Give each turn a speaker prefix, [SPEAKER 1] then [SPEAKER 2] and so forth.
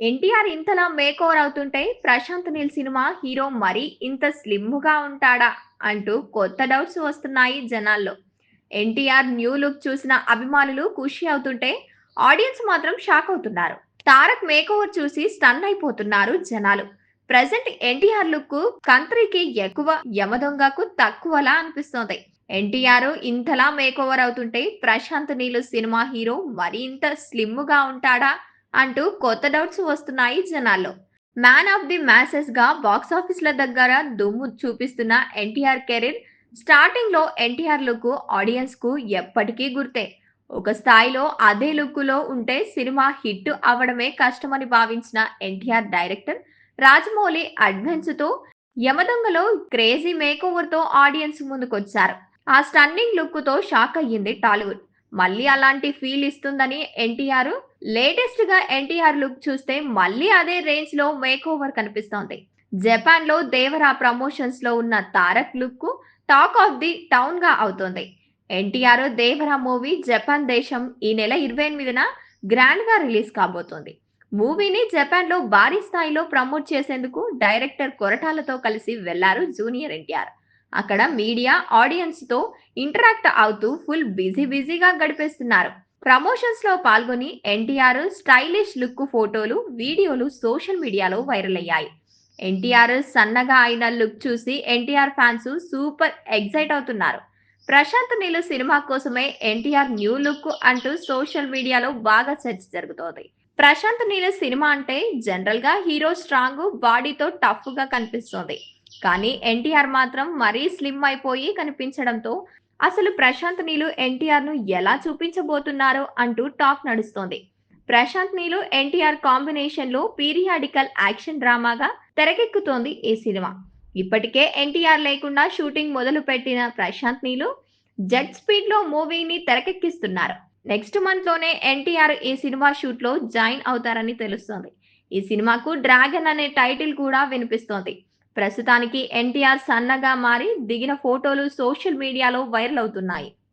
[SPEAKER 1] ఎన్టీఆర్ ఇంతలా make over అవుతుంటే Prashanth Neel cinema hero మరీ ఇంత స్లిమ్గా ఉంటాడా అంటూ కొత్త డౌట్స్ వస్తున్నాయి జనాల్లో. ఎన్టీఆర్ న్యూ లుక్ చూసిన అభిమానులు ఖుషి అవుతుంటే ఆడియన్స్ మాత్రం షాక్ అవుతున్నారు. తారక్ మేక్ ఓవర్ చూసి స్టన్ అయిపోతున్నారు జనాలు. ప్రజెంట్ ఎన్టీఆర్ లుక్ కంత్రికి ఎక్కువ యమదొంగకు తక్కువలా అనిపిస్తోంది. ఎన్టీఆర్ ఇంతలా మేక్ ఓవర్ అవుతుంటే ప్రశాంత్ నీలు సినిమా హీరో మరి ఇంత స్లిమ్ ఉంటాడా అంటూ కొత్త డౌట్స్ వస్తున్నాయి జనాల్లో. మ్యాన్ ఆఫ్ ది మ్యాసెస్గా బాక్స్ ఆఫీస్ల దగ్గర దుమ్ము చూపిస్తున్న ఎన్టీఆర్ కెరీర్ స్టార్టింగ్లో ఎన్టీఆర్ లుక్ ఆడియన్స్కు ఎప్పటికీ గుర్తే. ఒక స్థాయిలో అదే లుక్లో ఉంటే సినిమా హిట్ అవడమే కష్టమని భావించిన ఎన్టీఆర్ డైరెక్టర్ రాజమౌళి అడ్వెన్స్తో యమదంగలో క్రేజీ మేక్ ఓవర్తో ఆడియన్స్ ముందుకొచ్చారు. ఆ స్టన్నింగ్ లుక్తో షాక్ అయ్యింది టాలీవుడ్. మళ్ళీ అలాంటి ఫీల్ ఇస్తుందని ఎన్టీఆర్ లేటెస్ట్గా ఎన్టీఆర్ లుక్ చూస్తే మళ్ళీ అదే రేంజ్లో మేక్ ఓవర్ కనిపిస్తోంది. జపాన్లో దేవరా ప్రమోషన్స్లో ఉన్న Tarak look talk of the టౌన్గా అవుతోంది. ఎన్టీఆర్ దేవరా మూవీ జపాన్ దేశం ఈ నెల ఇరవై ఎనిమిదిన గ్రాండ్గా రిలీజ్ కాబోతోంది. మూవీని జపాన్లో భారీ స్థాయిలో ప్రమోట్ చేసేందుకు డైరెక్టర్ కొరటాలతో కలిసి వెళ్ళారు జూనియర్ ఎన్టీఆర్. అక్కడ మీడియా ఆడియన్స్తో ఇంటరాక్ట్ అవుతూ ఫుల్ బిజీ బిజీగా గడిపేస్తున్నారు. ప్రమోషన్స్లో పాల్గొని ఎన్టీఆర్ స్టైలిష్ లుక్ ఫోటోలు వీడియోలు సోషల్ మీడియాలో వైరల్ అయ్యాయి. ఎన్టీఆర్ సన్నగా అయిన లుక్ చూసి ఎన్టీఆర్ ఫ్యాన్స్ సూపర్ ఎగ్జైట్ అవుతున్నారు. ప్రశాంత్ నీలు సినిమా కోసమే ఎన్టీఆర్ న్యూ లుక్ అంటూ సోషల్ మీడియాలో బాగా చర్చ జరుగుతోంది. ప్రశాంత్ నీల సినిమా అంటే జనరల్గా హీరో స్ట్రాంగ్ బాడీతో టఫ్గా కనిపిస్తోంది. కానీ ఎన్టీఆర్ మాత్రం మరీ స్లిమ్ అయిపోయి కనిపించడంతో అసలు ప్రశాంత్ నీలు ఎన్టీఆర్ను ఎలా చూపించబోతున్నారో అంటూ టాక్ నడుస్తోంది. ప్రశాంత్ నీలు ఎన్టీఆర్ కాంబినేషన్లో పీరియాడికల్ యాక్షన్ డ్రామాగా తెరకెక్కుతోంది ఈ సినిమా. ఇప్పటికే ఎన్టీఆర్ లేకుండా షూటింగ్ మొదలు పెట్టిన ప్రశాంత్ నీలు జెట్ స్పీడ్లో మూవీని తెరకెక్కిస్తున్నారు. నెక్స్ట్ మంత్లోనే ఎన్టీఆర్ ఈ సినిమా షూట్లో జాయిన్ అవుతారని తెలుస్తోంది. ఈ సినిమాకు డ్రాగన్ అనే టైటిల్ కూడా వినిపిస్తోంది. ప్రస్తుతానికి ఎన్టీఆర్ సన్నగా మారి దిగిన ఫోటోలు సోషల్ మీడియాలో వైరల్ అవుతున్నాయి.